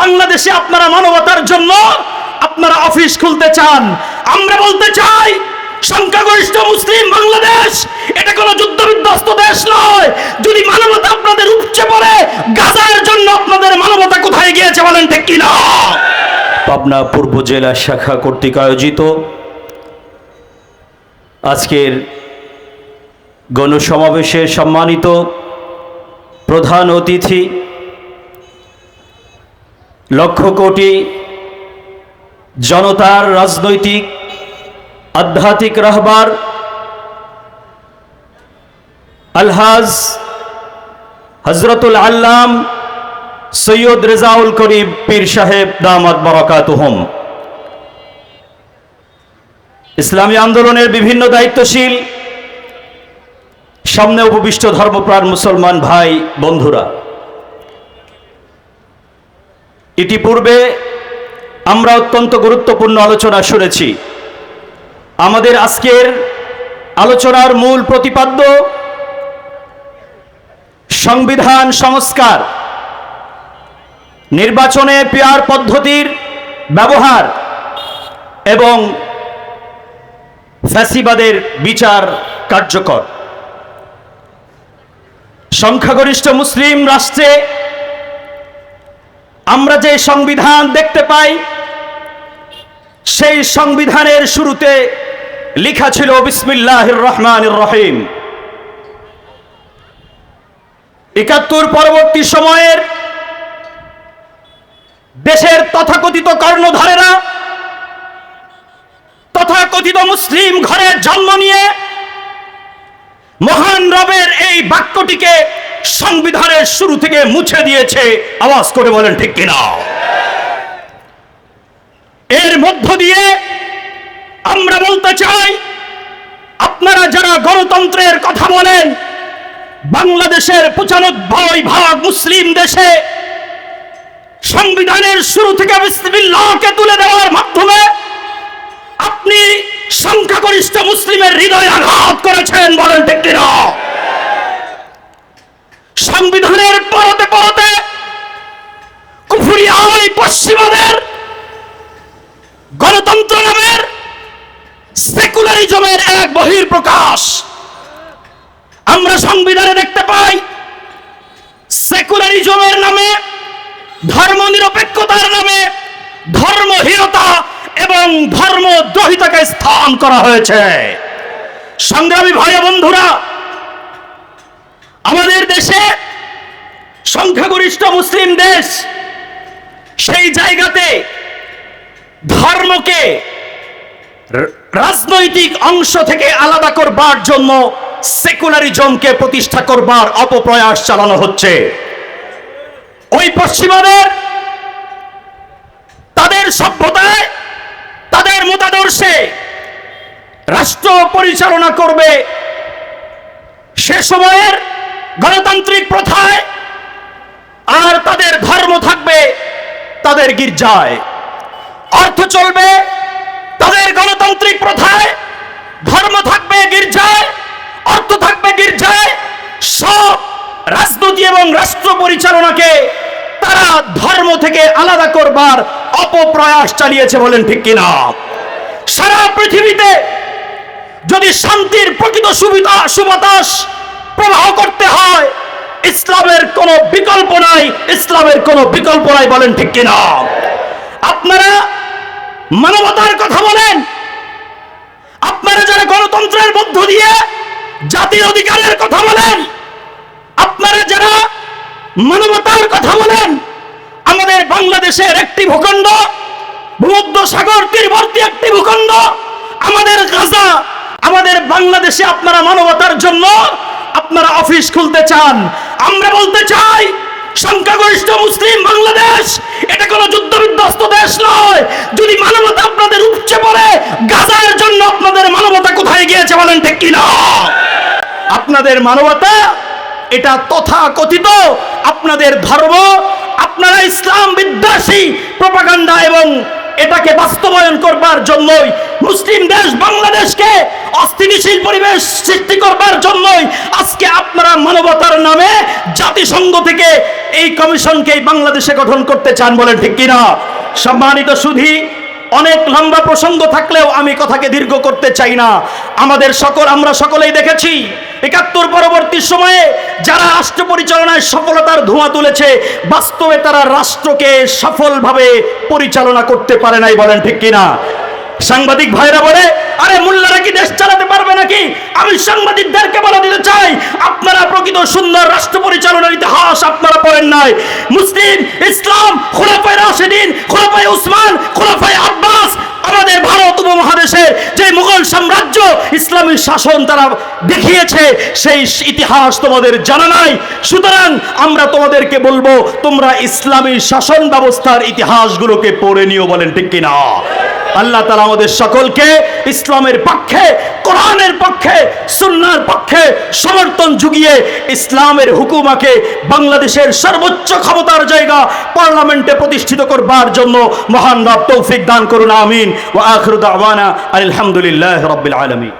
বাংলাদেশে আপনারা মানবতার জন্য আপনারা অফিস খুলতে চান। আমরা বলতে চাই, সংখ্যাগরিষ্ঠ মুসলিম বাংলাদেশ, এটা কোনো যুদ্ধ বিধ্বস্ত দেশ নয়। যদি মানবতা আপনাদের উপচে পড়ে, গাজার জন্য আপনাদের মানবতা কোথায় গিয়েছে বলেন ঠিক কিনা? পাবনা পূর্ব জেলা শাখা কর্তৃক আয়োজিত আজকের গণসমাবেশে সম্মানিত প্রধান অতিথি লক্ষ কোটি জনতার রাজনৈতিক, আধ্যাত্মিক রাহবার আলহাজ হজরতুল আল্লাম সৈয়দ রেজাউল করিম পীর সাহেব দামাত বরকাতুহম। ইসলামী আন্দোলনের বিভিন্ন দায়িত্বশীল, সামনে উপবিষ্ট ধর্মপ্রাণ মুসলমান ভাই, বন্ধুরা ইতিপূর্বে আমরা অত্যন্ত গুরুত্বপূর্ণ আলোচনা শুনেছি। আমাদের আজকের আলোচনার মূল প্রতিপাদ্য সংবিধান সংস্কার। নির্বাচনে পেয়ার পদ্ধতির ব্যবহার এবং ফ্যাসিবাদের বিচার কার্যকর। সংখ্যাগরিষ্ঠ মুসলিম রাষ্ট্রে আমরা যে সংবিধান দেখতে পাই, সেই সংবিধানের শুরুতে লেখা ছিল বিসমিল্লাহ রহমান রহিম। একাত্তর পরবর্তী সময়ের দেশের তথাকথিত কর্ণধারেরা, তথাকথিত মুসলিম ঘরে জন্ম নিয়ে মহান রবের এই বাক্যটিকে সংবিধানের শুরু থেকে মুছে দিয়েছে। আওয়াজ করে বলেন, ঠিক কিনা? এর মধ্য দিয়ে আমরা বলতে চাই, আপনারা যারা গণতন্ত্রের কথা বলেন, বাংলাদেশের পঁচানব্বই ভাগ মুসলিম দেশে সংবিধানের শুরু থেকে বিসমিল্লাহকে তুলে দেওয়ার মাধ্যমে আপনি সংখ্যাগরিষ্ঠ মুসলিমের হৃদয় আঘাত করেছেন, বলেন, ঠিক কিনা? সংবিধানের পরতে পরতে কুফুরিয়া ওই পশ্চিমাদের গণতন্ত্র নামের সেকুলারিজমের এক বহির প্রকাশ আমরা সংবিধানে দেখতে পাই, সেকুলারিজমের নামে ধর্ম নিরপেক্ষতার নামে ধর্মহীনতা এবং ধর্মদ্রোহিতাকে স্থান করা হয়েছে। সংগ্রামী ভাই বন্ধুরা আমাদের দেশে সংখ্যাগরিষ্ঠ মুসলিম দেশ সেই জায়গাতে ধর্মকে রাজনৈতিক অংশ থেকে আলাদা করবার জন্য সেকুলারিজমকে প্রতিষ্ঠা করবার অপপ্রয়াস চালানো হচ্ছে। ওই পশ্চিমাদের তাদের সভ্যতায়, তাদের মতাদর্শে রাষ্ট্র পরিচালনা করবে সে সময়ের গণতান্ত্রিক প্রথায় আর তাদের ধর্ম থাকবে তাদের গির্জায়। অর্থ চলবে তাদের গণতান্ত্রিক প্রথায়, ধর্ম থাকবে গির্জায়, অর্থ থাকবে গির্জায়, সব রাজনীতি এবং রাষ্ট্র পরিচালনাকে তারা ধর্ম থেকে আলাদা করবার অপপ্রয়াস চালিয়েছে বলেন ঠিক কিনা? সারা পৃথিবীতে যদি শান্তির প্রকৃত সুবিধা, সুবাতাস প্রবাহ করতে হয়। ইসলামের কোনো বিকল্প নাই। ইসলামের কোনো বিকল্প নাই বলেন ঠিক কিনা? আপনারা মানবতার কথা বলেন। আপনারা যারা গণতন্ত্রের মধ্য দিয়ে জাতির অধিকারের কথা বলেন, আপনারা যারা মানবতার কথা বলেন, আমাদের বাংলাদেশের একটি ভূখণ্ড, ভূমধ্য সাগর তীরবর্তী একটি ভূখণ্ড, আমাদের গাজা, আমাদের বাংলাদেশে আপনারা মানবতার জন্য আপনারা অফিস খুলতে চান, আমরা বলতে চাই, সংখ্যাগরিষ্ঠ মুসলিম বাংলাদেশ, এটা কোনো যুদ্ধ বিধ্বস্ত দেশ নয়। যদি মানবতা আপনাদের উপচে পড়ে, গাজার জন্য আপনাদের মানবতা কোথায় গিয়েছে বলেন ঠিক কিনা? আপনাদের মানবতা এটা তথা কথিত আপনাদের ধর্ম, আপনারা ইসলাম বিদ্বেষী, প্রপাগান্ডা এবং এটাকে বাস্তবায়ন করবার জন্যই মুসলিম দেশ বাংলাদেশকে অস্থিতিশীল পরিবেশ সৃষ্টি করবার জন্যই আজকে আপনারা মানবতার নামে জাতিসংঘ থেকে এই কমিশনকে বাংলাদেশে গঠন করতে চান বলে ঠিক কিনা? সম্মানিত সুধী, অনেক লম্বা প্রসঙ্গ থাকলেও আমি কথাকে দীর্ঘ করতে চাই না। আমাদের সকল, আমরা সকলেই দেখেছি একাত্তর পরবর্তী সময়ে যারা রাষ্ট্র পরিচালনায় সফলতার ধোঁয়া তুলেছে, বাস্তবে তারা রাষ্ট্রকে সফলভাবে পরিচালনা করতে পারে নাই বলেন ঠিক কিনা? সাংবাদিক ভাইরা বলে, আরে মোল্লারা কি দেশ চালাতে পারবে নাকি? আমি সাংবাদিকদেরকে বলে দিতে চাই, আপনারা প্রকৃত সুন্দর রাষ্ট্র পরিচালনার ইতিহাস আপনারা পড়েন নাই। মুসলিম, ইসলাম, খোলাফায় রাশেদিন, খোলাফায় উসমান, খোলাফায় আব্বাস ভারত যে মুঘল সাম্রাজ্য ইসলামী শাসন তারা দেখিয়েছে, সেই ইতিহাস তোমাদের জানা নাই। সুতরাং আমরা তোমাদেরকে বলব, তোমরা ইসলামী শাসন ব্যবস্থার ইতিহাসগুলোকে পড়ে নিও বলেন ঠিক কিনা? আল্লাহ তালা আমাদের সকলকে ইসলামের পক্ষে, কোরআনের পক্ষে সুন্নার পক্ষে সমর্থন জুগিয়ে ইসলামের হুকুমাকে বাংলাদেশের সর্বোচ্চ ক্ষমতার জায়গা পার্লামেন্টে প্রতিষ্ঠিত করবার জন্য মহান রব তৌফিক দান করুন, আমিন। ও আখরুদ আওয়ানা আলহামদুলিল্লাহ রবিল আলমী